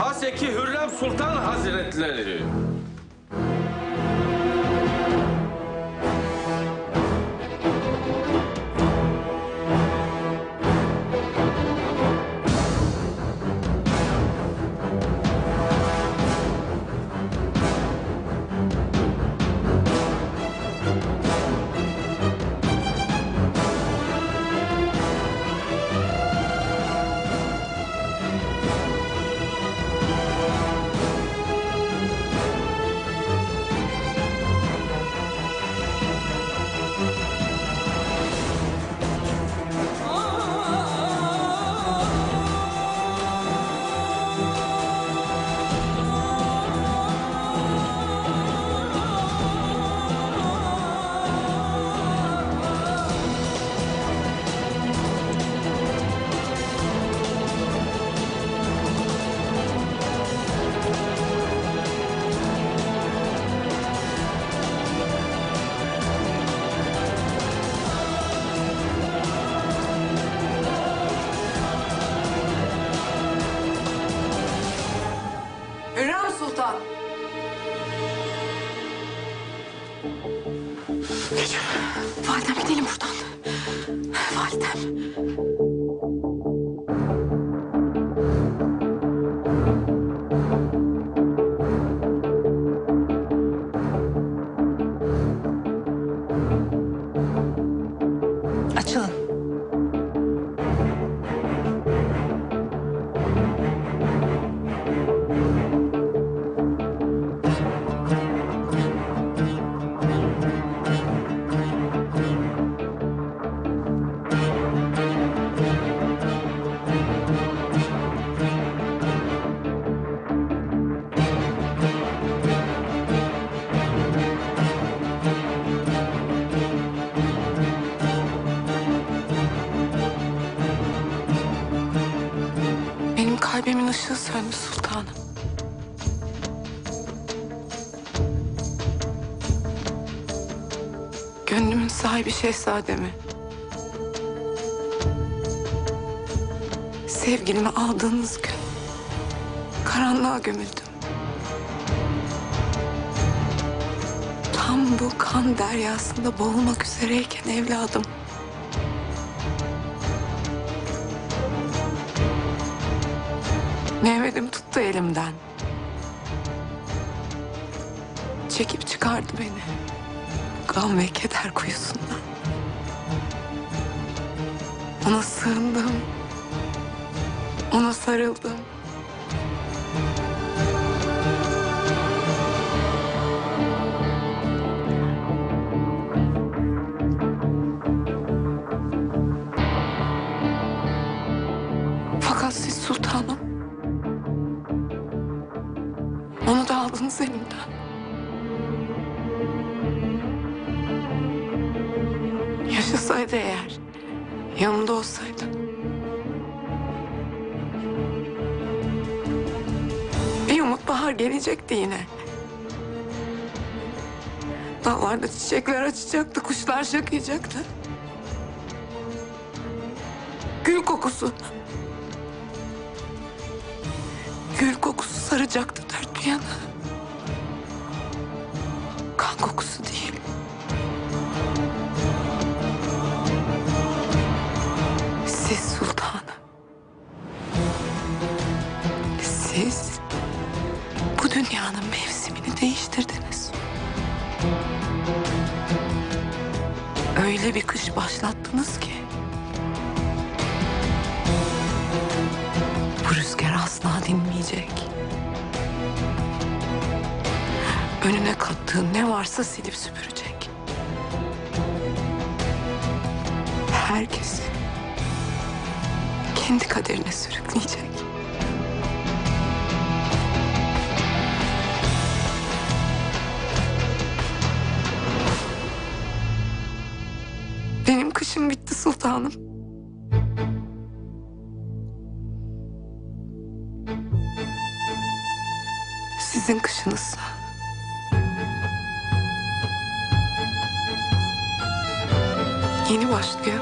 Haseki Hürrem Sultan Hazretleri. Sultan. Validem gidelim buradan. Validem. Işığı söndü sultanım. Gönlümün sahibi şehzademi. Sevgilimi aldığınız gün karanlığa gömüldüm. Tam bu kan deryasında boğulmak üzereyken evladım. Tuttu elimden. Çekip çıkardı beni. Gam ve keder kuyusundan. Ona sığındım. Ona sarıldım. Fakat siz sultanım. Onu da aldınız elimden. Yaşasaydı eğer, yanımda olsaydı. Bir umut bahar gelecekti yine. Dağlarda çiçekler açacaktı, kuşlar şakıyacaktı. Gül kokusu. Gül kokusu saracaktı yana. Kan kokusu değil. Siz sultanım. Siz bu dünyanın mevsimini değiştirdiniz. Öyle bir kış başlattınız ki. Bu rüzgar asla dinmeyecek. Önüne kattığı ne varsa silip süpürecek. Herkesi kendi kaderine sürükleyecek. Benim kışım bitti sultanım. Sizin kışınızsa. Yeni başlıyor.